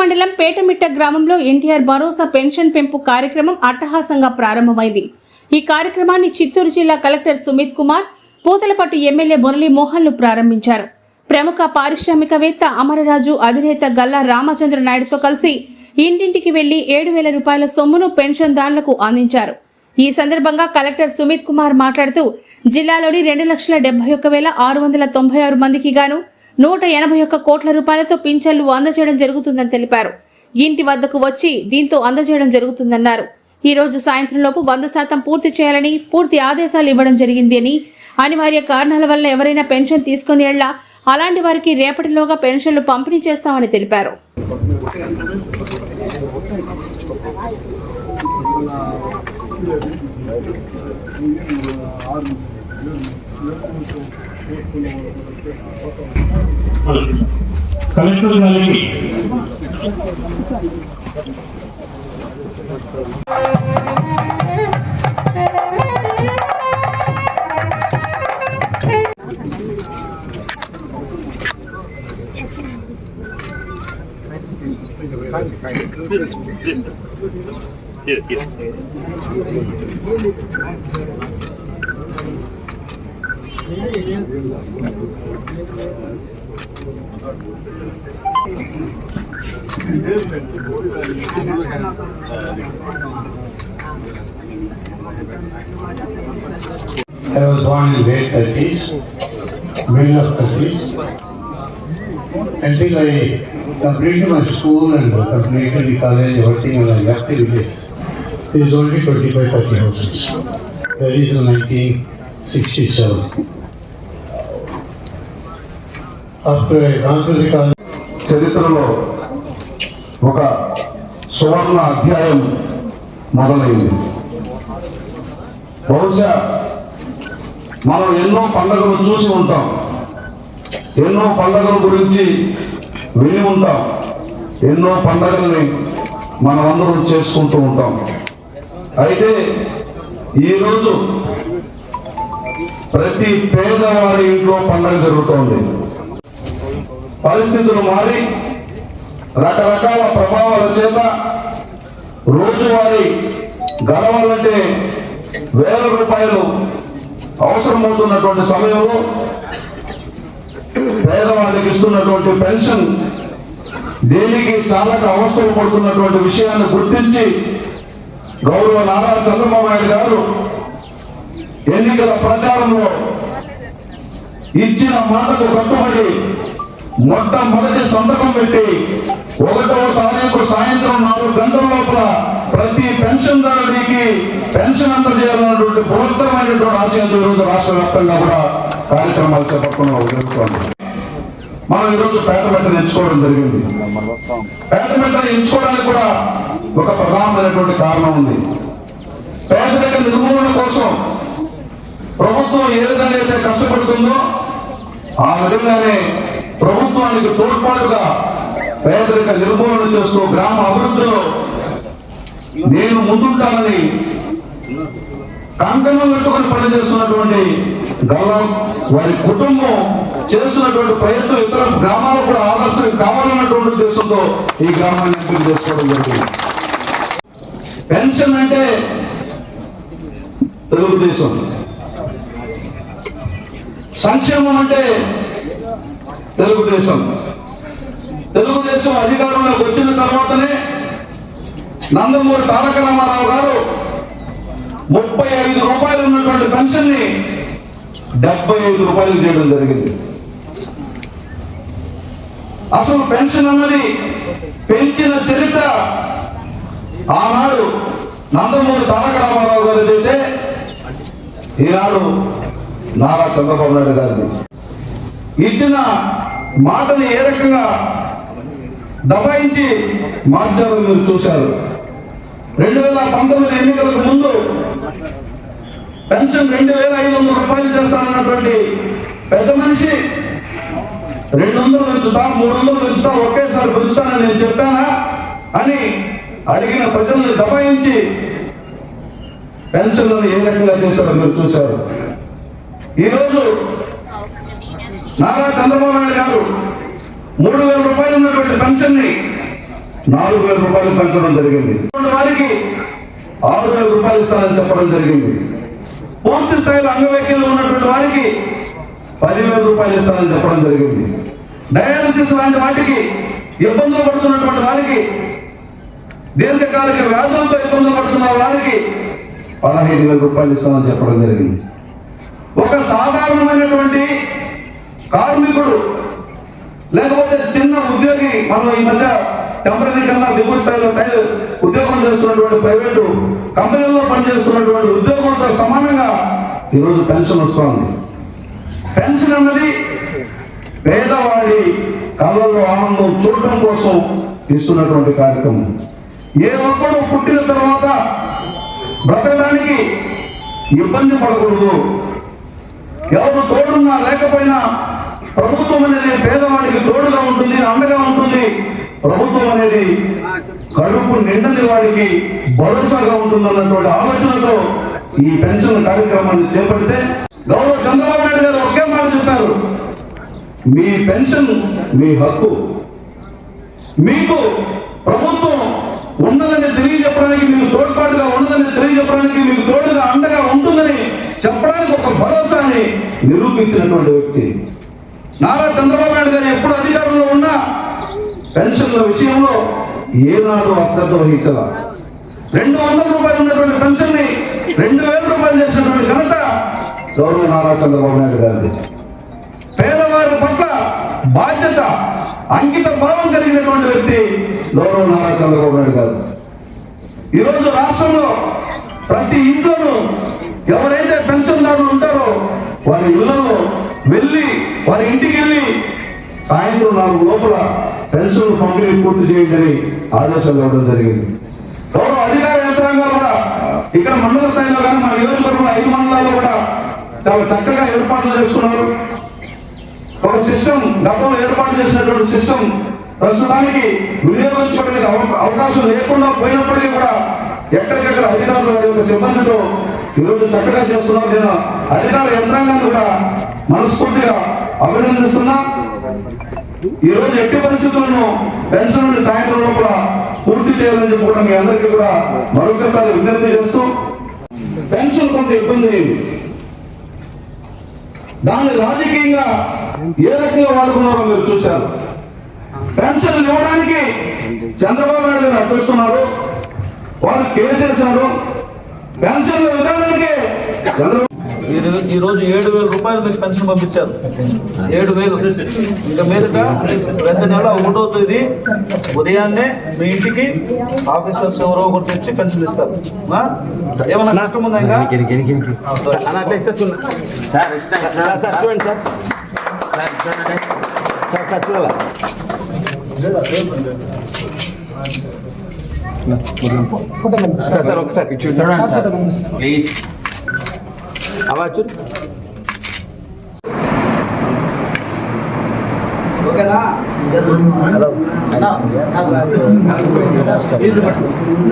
మండలం పేటమిట్ట గ్రామంలో ఎన్టీఆర్ భరోసా పెన్షన్ పెంపు కార్యక్రమం అట్టహాసంగా ప్రారంభమైంది. ఈ కార్యక్రమాన్ని చిత్తూరు జిల్లా కలెక్టర్ సుమిత్ కుమార్ పూతలపట్టు ఎమ్మెల్యే మురళీ మోహన్లు ప్రారంభించారు. ప్రముఖ పారిశ్రామికవేత్త అమరరాజు అధినేత గల్లా రామచంద్ర నాయుడుతో కలిసి ఇంటింటికి వెళ్ళి ఏడు వేల రూపాయల సొమ్మును పెన్షన్దారులకు అందించారు. ఈ సందర్భంగా కలెక్టర్ సుమిత్ కుమార్ మాట్లాడుతూ జిల్లాలోని రెండు లక్షల డెబ్బై ఒక్క వేల ఆరు వందల తొంభై ఆరు మందికి గాను నూట ఎనభై ఒక్క కోట్ల రూపాయలతో పింఛన్లు అందజేయడం జరుగుతుందని తెలిపారు. ఇంటి వద్దకు వచ్చి దీంతో అందజేయడం జరుగుతుందన్నారు. ఈ రోజు సాయంత్రంలోపు వంద శాతం పూర్తి చేయాలని పూర్తి ఆదేశాలు ఇవ్వడం జరిగింది అని అనివార్య కారణాల వల్ల ఎవరైనా పెన్షన్ తీసుకుని వెళ్ళ అలాంటి వారికి రేపటిలోగా పెన్షన్లు పంపిణీ చేస్తామని తెలిపారు. కలెక్టర్ గారికి Yes, yes. I was born in late thirties, middle of thirties. Until I completed my school and completed the college, everything, when I left the there is only 25, 30 houses. That is in 1967. After I చరిత్రలో ఒక సువర్ణ అధ్యాయం మొదలైంది. బహుశా మనం ఎన్నో పండుగలు చూసి ఉంటాం. ఎన్నో పండుగల గురించి విని ఉంటాం. ఎన్నో పండుగల్ని మనమందరం చేసుకుంటూ ఉంటాం. అయితే ఈరోజు ప్రతి పేదవాడి ఇంట్లో పండుగ జరుగుతోంది. పరిస్థితులు మారి రకరకాల ప్రభావాల చేత రోజువారీ గడవాలంటే వేల రూపాయలు అవసరమవుతున్నటువంటి సమయంలో పేదవాళ్ళకి ఇస్తున్నటువంటి పెన్షన్ దేనికి చాలా అవసరం పడుతున్నటువంటి విషయాన్ని గుర్తించి గౌరవ నారా చంద్రబాబు నాయుడు గారు ఎన్నికల ప్రచారంలో ఇచ్చిన మాటకు కట్టుబడి మొట్టమొదటి సంతకం పెట్టి ఒకటవ తారీఖు సాయంత్రం నాలుగు గంటల లోపల ప్రతి పెన్షన్దారుడికి పెన్షన్ అందజేయాలన్నటువంటి బృహత్తరమైనటువంటి ఆశయంతో ఈరోజు రాష్ట్ర వ్యాప్తంగా కూడా కార్యక్రమాలు చేపట్టుకున్నాం జరుగుతోంది మనం ఈరోజు పేటమెట్టను ఎంచుకోవడం జరిగింది. పేటమెట్టను ఎంచుకోవడానికి కూడా ఒక ప్రధానమైనటువంటి కారణం ఉంది. పేదరిక నిర్మూలన కోసం ప్రభుత్వం ఏ విధంగా అయితే కష్టపడుతుందో ఆ విధంగానే ప్రభుత్వానికి తోడ్పాటుగా పేదరిక నిర్మూలన చేస్తూ గ్రామ అభివృద్ధిలో నేను ముందుంటానని కంకణం పెట్టుకుని పనిచేస్తున్నటువంటి గల్లం వారి కుటుంబం చేస్తున్నటువంటి ప్రయత్నం ఇతర గ్రామాలకు కూడా ఆదర్శం కావాలన్నటువంటి ఉద్దేశంతో ఈ గ్రామాన్ని ఎంపిక చేసుకోవడం జరిగింది. పెన్షన్ అంటే తెలుగుదేశం. సంక్షేమం అంటే తెలుగుదేశం. తెలుగుదేశం అధికారంలోకి వచ్చిన తర్వాతనే నందమూరి తారక రామారావు గారు ముప్పై ఐదు రూపాయలు ఉన్నటువంటి పెన్షన్ని డెబ్బై ఐదు రూపాయలు చేయడం జరిగింది. అసలు పెన్షన్ అన్నది పెంచిన చరిత్ర ఆనాడు నందమూరి తారక రామారావు గారు ఏదైతే ఈనాడు నారా చంద్రబాబు నాయుడు గారిని ఇచ్చిన మాటలు ఏ రకంగా దబాయించి మార్చారో మీరు చూశారు. రెండు వేల పంతొమ్మిది ఎన్నికలకు ముందు పెన్షన్ రెండు వేల ఐదు వందల రూపాయలు చేస్తానన్నటువంటి పెద్ద మనిషి రెండు వందలు పెంచుతా మూడు వందలు పెంచుతా ఒకేసారి పెంచుతానని నేను చెప్పానా అని అడిగిన ప్రజల్ని దబాయించి పెన్షన్లను ఏ రకంగా చేశారో మీరు చూశారు. ఈరోజు నారా చంద్రబాబు నాయుడు గారు మూడు వేల రూపాయలు ఉన్నటువంటి పెన్షన్ని నాలుగు వేల రూపాయలు పెంచడం జరిగింది. వారికి ఆరు వేల రూపాయలు ఇస్తానని చెప్పడం జరిగింది. పూర్తి స్థాయిలో అంగవైకల్యం ఉన్నటువంటి వారికి పదివేల రూపాయలు ఇస్తానని చెప్పడం జరిగింది. డయాలసిస్ లాంటి వాటికి ఇబ్బందులు పడుతున్నటువంటి వారికి దీర్ఘకాలిక వ్యాధులతో ఇబ్బందులు పడుతున్న వారికి పదహైదు వేల రూపాయలు ఇస్తామని చెప్పడం జరిగింది. ఒక సాధారణమైనటువంటి కార్మికుడు లేకపోతే చిన్న ఉద్యోగి మనం ఈ మధ్య టెంపరీ కన్నా దిగువ స్థాయిలో ఉద్యోగం చేస్తున్నటువంటి ప్రైవేటు కంపెనీల్లో పనిచేస్తున్నటువంటి ఉద్యోగంతో సమానంగా ఈరోజు పెన్షన్ వస్తుంది. పెన్షన్ అన్నది పేదవాడి కళ్ళల్లో ఆనందం చూడటం కోసం ఇస్తున్నటువంటి కార్యక్రమం. ఏ ఒక్కడు పుట్టిన తర్వాత బ్రతకడానికి ఇబ్బంది పడకూడదు. ఎవరు తోడున్నా లేకపోయినా ప్రభుత్వం అనేది పేదవాడికి తోడుగా ఉంటుంది అమ్మగా ఉంటుంది. ప్రభుత్వం అనేది కడుపు నిండని వాడికి భరోసాగా ఉంటుందన్నటువంటి ఆలోచనతో ఈ పెన్షన్ కార్యక్రమాన్ని చేపడితే గౌరవ చంద్రబాబు నాయుడు గారు ఒకే మాట చెప్పారు. మీ పెన్షన్ మీ హక్కు. మీకు ప్రభుత్వం ఉన్నదని తెలియజెప్పడానికి మీకు తోడ్పాటుగా ఉన్నదని తెలియజెప్పడానికి మీకు తోడుగా అండగా ఉంటుందని చెప్పడానికి ఒక భరోసాని నిరూపించినటువంటి వ్యక్తి. నారా చంద్రబాబు నాయుడు గారు ఎప్పుడు అధికారంలో ఉన్నా పెన్షన్ల విషయంలో ఏనాడు అశ్రద్ధ వహించాల. రెండు వందల రూపాయలు ఉన్నటువంటి పెన్షన్ని రెండు వేల రూపాయలు చేసినటువంటి ఘనత గౌరవ నారా చంద్రబాబు నాయుడు గారిది. పేదవారి పట్ల బాధ్యత అంకిత భావం కలిగినటువంటి వ్యక్తి గౌరవ నారా చంద్రబాబు నాయుడు గారు. ఈరోజు రాష్ట్రంలో ప్రతి ఇంట్లోనూ ఎవరైతే పెన్షన్దారులు ఉంటారో వారి ఇళ్ళలో వెళ్ళి వారి ఇంటికి వెళ్ళి సాయంత్రం నాలుగు లోపల పెన్షన్ పంపిణీ పూర్తి చేయండి ఆదేశాలు ఇవ్వడం జరిగింది. గౌరవ అధికార యంత్రాంగాలు కూడా ఇక్కడ మండల స్థాయిలో కానీ మన నియోజకవర్గంలో ఐదు మండలాల్లో కూడా చాలా చక్కగా ఏర్పాట్లు చేస్తున్నారు ఒక సిస్టమ్ గతంలో ఏర్పాటు చేసినటువంటి సిస్టమ్ ప్రస్తుతానికి వినియోగించుకోవడానికి అవకాశం లేకుండా పోయినప్పటికీ కూడా ఎక్కడికక్కడ అధికారుల యొక్క సిబ్బందితో ఈరోజు చక్కగా చేస్తున్నాం నేను అధికార యంత్రాంగాన్ని కూడా మనస్ఫూర్తిగా అభినందిస్తున్నా. ఈ రోజు ఎట్టి పరిస్థితులను పెన్షన్ నుండి సాయంత్రం లోపల పూర్తి చేయాలని చెప్పి కూడా మీ అందరికీ కూడా మరొకసారి విజ్ఞప్తి చేస్తూ పెన్షన్ కొంత ఇబ్బంది. దాన్ని రాజకీయంగా ఏ రకంగా వాడుకున్నారో మీరు చూశారు. పెన్షన్లు ఇవ్వడానికి చంద్రబాబు నాయుడు గారు అడ్డుస్తున్నారు వారు కేసేశారు పెన్షన్ల విధానానికి చంద్రబాబు ఈ రోజు ఏడు వేల రూపాయలు మీకు పెన్షన్ పంపించారు. ఏడు వేలు. ఇంకా మీదట ప్రతి నెల ఒకటో తేదీ ఉదయాన్నే మీ ఇంటికి ఆఫీసర్స్ ఎవరో ఒకరు తెచ్చి పెన్షన్ ఇస్తారు? ఏమన్నా నష్టం ఉందా ఇంకా? ఆ, సరే. ఓకేనా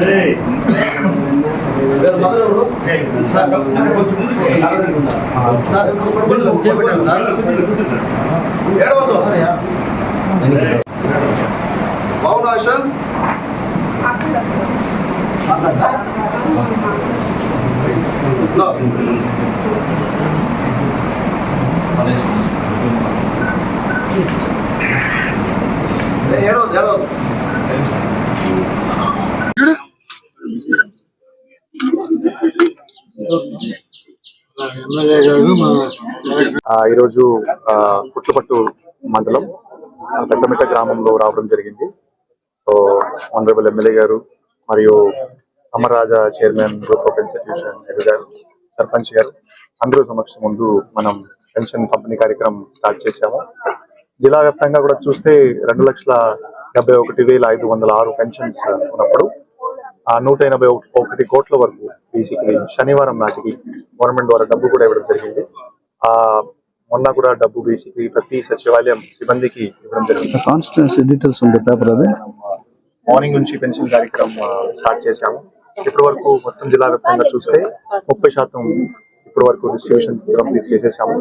Hey. వీళ్ళ మొదలు ఎవరు? ఏడవద్దు. బాగున్నా అశ్వన్ No. ఏ, ఏడవద్దు ఏడవద్దు ఈరోజు పుట్లపట్టు మండలం పెద్దమిట్ట గ్రామంలో రావడం జరిగింది. సో ఆనరబుల్ ఎమ్మెల్యే గారు మరియు Amararaja chairman group of institution గారు సర్పంచ్ గారు అందరూ సమక్షం ముందు మనం పెన్షన్ పంపిణీ కార్యక్రమం స్టార్ట్ చేశాము. జిల్లా వ్యాప్తంగా కూడా చూస్తే రెండు లక్షల డెబ్బై ఒకటి వేల ఐదు వందల ఆరు పెన్షన్స్ ఉన్నప్పుడు ఆ నూట ఎనభై ఒక- ఒకటి కోట్ల వరకు బేసిక్లీ శనివారం నాటికి గవర్నమెంట్ ద్వారా డబ్బు కూడా ఇవ్వడం జరిగింది. ఆ మొన్న కూడా డబ్బు బేసిక్లీ ప్రతి సచివాలయం సిబ్బందికి ఇవ్వడం జరిగింది. కాన్స్టిట్యున్సీ డీటెయిల్స్ ఉంది పేపర్ అది మార్నింగ్ నుంచి పెన్షన్ కార్యక్రమం స్టార్ట్ చేశాము. ఇప్పటి వరకు మొత్తం జిల్లా వ్యాప్తంగా చూస్తే ముప్పై శాతం ఇప్పటి వరకు డిస్ట్రిబ్యూషన్ కంప్లీట్ చేసేసాము.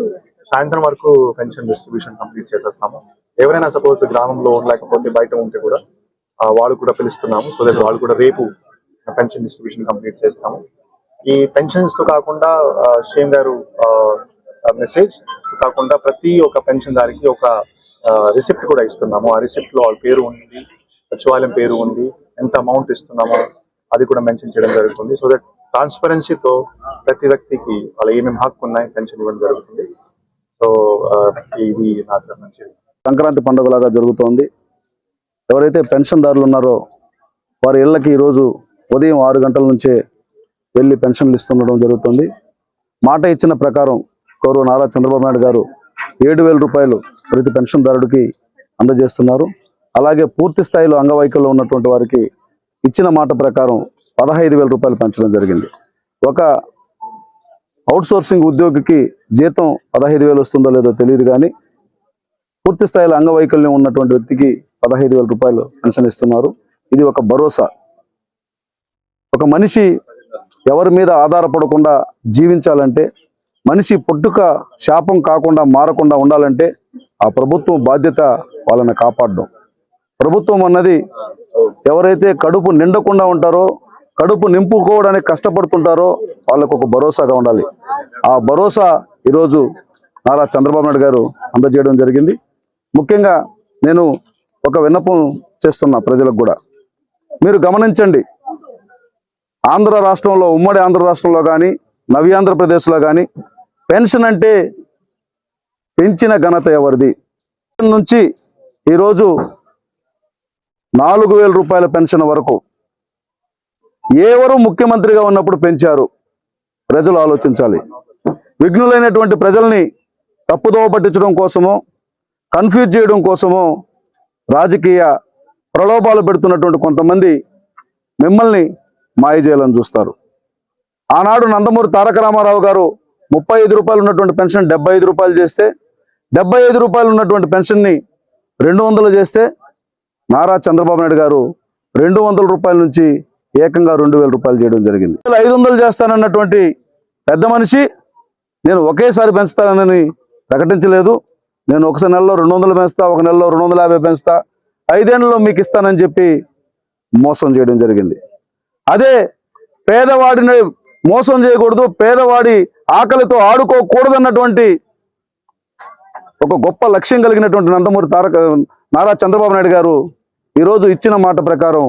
సాయంత్రం వరకు పెన్షన్ డిస్ట్రిబ్యూషన్ కంప్లీట్ చేసేస్తాము. ఎవరైనా సపోజ్ గ్రామంలో లేకపోతే బయట ఉంటే కూడా వాళ్ళు కూడా పిలుస్తున్నాము. సో దట్ వాళ్ళు కూడా రేపు పెన్షన్ డిస్ట్రిబ్యూషన్ కంప్లీట్ చేస్తాము. ఈ పెన్షన్స్తో కాకుండా షేమ్ గారు మెసేజ్ కాకుండా ప్రతి ఒక్క పెన్షన్ దారికి ఒక రిసిప్ట్ కూడా ఇస్తున్నాము. ఆ రిసిప్ట్లో వాళ్ళ పేరు ఉంది సచివాలయం పేరు ఉంది ఎంత అమౌంట్ ఇస్తున్నామో అది కూడా మెన్షన్ చేయడం జరుగుతుంది. సో దట్ ట్రాన్స్పరెన్సీతో ప్రతి వ్యక్తికి వాళ్ళ ఏమేమి హక్కు ఉన్నాయి పెన్షన్ ఇవ్వడం జరుగుతుంది. సో ఇది నాకు మంచిది. సంక్రాంతి పండుగలాగా జరుగుతోంది. ఎవరైతే పెన్షన్దారులు ఉన్నారో వారి ఇళ్ళకి ఈరోజు ఉదయం ఆరు గంటల నుంచే వెళ్ళి పెన్షన్లు ఇస్తుండడం జరుగుతుంది. మాట ఇచ్చిన ప్రకారం గౌరవ నారా చంద్రబాబు నాయుడు గారు ఏడు వేల రూపాయలు ప్రతి పెన్షన్దారుడికి అందజేస్తున్నారు. అలాగే పూర్తి స్థాయిలో అంగవైకల్యం ఉన్నటువంటి వారికి ఇచ్చిన మాట ప్రకారం పదహైదు వేల రూపాయలు పెంచడం జరిగింది. ఒక అవుట్సోర్సింగ్ ఉద్యోగికి జీతం పదహైదు వేలు వస్తుందో లేదో తెలియదు కానీ పూర్తి స్థాయిలో అంగవైకల్యం ఉన్నటువంటి వ్యక్తికి పదహైదు వేల రూపాయలు పెన్షన్ ఇస్తున్నారు. ఇది ఒక భరోసా. ఒక మనిషి ఎవరి మీద ఆధారపడకుండా జీవించాలంటే మనిషి పుట్టుక శాపం కాకుండా మారకుండా ఉండాలంటే ఆ ప్రభుత్వం బాధ్యత వాళ్ళని కాపాడడం. ప్రభుత్వం అన్నది ఎవరైతే కడుపు నిండకుండా ఉంటారో కడుపు నింపుకోవడానికి కష్టపడుతుంటారో వాళ్ళకు ఒక భరోసాగా ఉండాలి. ఆ భరోసా ఈరోజు నారా చంద్రబాబు నాయుడు గారు అందజేయడం జరిగింది. ముఖ్యంగా నేను ఒక విన్నపం చేస్తున్నా ప్రజలకు కూడా. మీరు గమనించండి ఆంధ్ర రాష్ట్రంలో ఉమ్మడి ఆంధ్ర రాష్ట్రంలో కానీ నవి ఆంధ్రప్రదేశ్లో కానీ పెన్షన్ అంటే పెంచిన ఘనత ఎవరిది? నుంచి ఈరోజు నాలుగు వేల రూపాయల పెన్షన్ వరకు ఎవరు ముఖ్యమంత్రిగా ఉన్నప్పుడు పెంచారు? ప్రజలు ఆలోచించాలి. విఘ్నులైనటువంటి ప్రజల్ని తప్పుదోవ పట్టించడం కోసము కన్ఫ్యూజ్ చేయడం కోసము రాజకీయ ప్రలోభాలు పెడుతున్నటువంటి కొంతమంది మిమ్మల్ని మాయ చేయాలని చూస్తారు. ఆనాడు నందమూరి తారక రామారావు గారు ముప్పై ఐదు రూపాయలు ఉన్నటువంటి పెన్షన్ డెబ్బై ఐదు రూపాయలు చేస్తే డెబ్బై ఐదు రూపాయలు ఉన్నటువంటి పెన్షన్ని రెండు వందలు చేస్తే నారా చంద్రబాబు నాయుడు గారు రెండు వందల రూపాయల నుంచి ఏకంగా రెండు వేల రూపాయలు చేయడం జరిగింది. ఐదు వందలు చేస్తానన్నటువంటి పెద్ద మనిషి నేను ఒకేసారి పెంచుతానని ప్రకటించలేదు. నేను ఒక నెలలో రెండు వందలు పెంచుతా ఒక నెలలో రెండు వందల యాభై పెంచుతా ఐదేళ్ళలో మీకు ఇస్తానని చెప్పి మోసం చేయడం జరిగింది. అదే పేదవాడిని మోసం చేయకూడదు పేదవాడి ఆకలితో ఆడుకోకూడదన్నటువంటి ఒక గొప్ప లక్ష్యం కలిగినటువంటి నందమూరి తారక నారా చంద్రబాబు నాయుడు గారు ఈరోజు ఇచ్చిన మాట ప్రకారం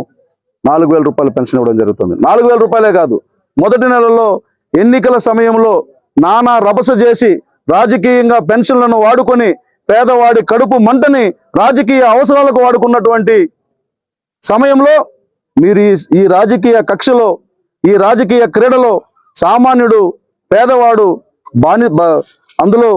నాలుగు వేల రూపాయల పెన్షన్ ఇవ్వడం జరుగుతుంది. నాలుగు వేల రూపాయలే కాదు మొదటి నెలలో ఎన్నికల సమయంలో నానా రభస చేసి రాజకీయంగా పెన్షన్లను వాడుకొని పేదవాడి కడుపు మంటని రాజకీయ అవసరాలకు వాడుకున్నటువంటి సమయంలో మీరు ఈ ఈ రాజకీయ కక్షలో ఈ రాజకీయ క్రీడలో సామాన్యుడు పేదవాడు బాని అందులో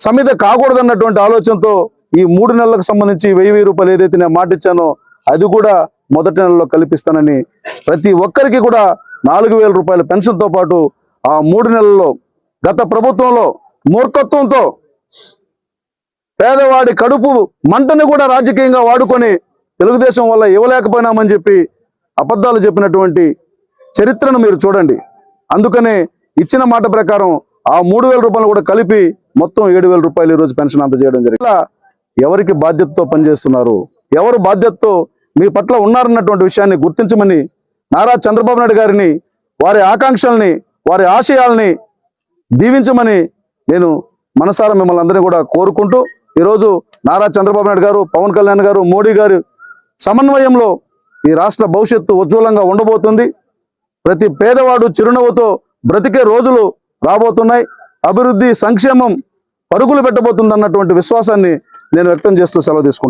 సమిత కాకూడదన్నటువంటి ఆలోచనతో ఈ మూడు నెలలకు సంబంధించి వెయ్యి వెయ్యి రూపాయలు ఏదైతే నేను మాట ఇచ్చానో అది కూడా మొదటి నెలలో కల్పిస్తానని ప్రతి ఒక్కరికి కూడా నాలుగు వేల రూపాయల పెన్షన్తో పాటు ఆ మూడు నెలల్లో గత ప్రభుత్వంలో మూర్ఖత్వంతో పేదవాడి కడుపు మంటను కూడా రాజకీయంగా వాడుకొని తెలుగుదేశం వల్ల ఇవ్వలేకపోయినామని చెప్పి అబద్ధాలు చెప్పినటువంటి చరిత్రను మీరు చూడండి. అందుకనే ఇచ్చిన మాట ప్రకారం ఆ మూడు వేల రూపాయలు కూడా కలిపి మొత్తం ఏడు వేల రూపాయలు ఈరోజు పెన్షన్ అందజేయడం జరిగింది. ఎవరికి బాధ్యతతో పనిచేస్తున్నారు? ఎవరు బాధ్యతతో మీ పట్ల ఉన్నారన్నటువంటి విషయాన్ని గుర్తించమని నారా చంద్రబాబు నాయుడు గారిని వారి ఆకాంక్షల్ని వారి ఆశయాల్ని దీవించమని నేను మనసారా మిమ్మల్ని అందరినీ కూడా కోరుకుంటూ ఈరోజు నారా చంద్రబాబు నాయుడు గారు పవన్ కళ్యాణ్ గారు మోడీ గారు సమన్వయంలో ఈ రాష్ట్ర భవిష్యత్తు ఉజ్వలంగా ఉండబోతుంది. ప్రతి పేదవాడు చిరునవ్వుతో బ్రతికే రోజులు రాబోతున్నాయి. అభివృద్ధి సంక్షేమం పరుగులు పెట్టబోతుంది అన్నటువంటి విశ్వాసాన్ని నేను వ్యక్తం చేస్తూ సెలవు తీసుకుంటాను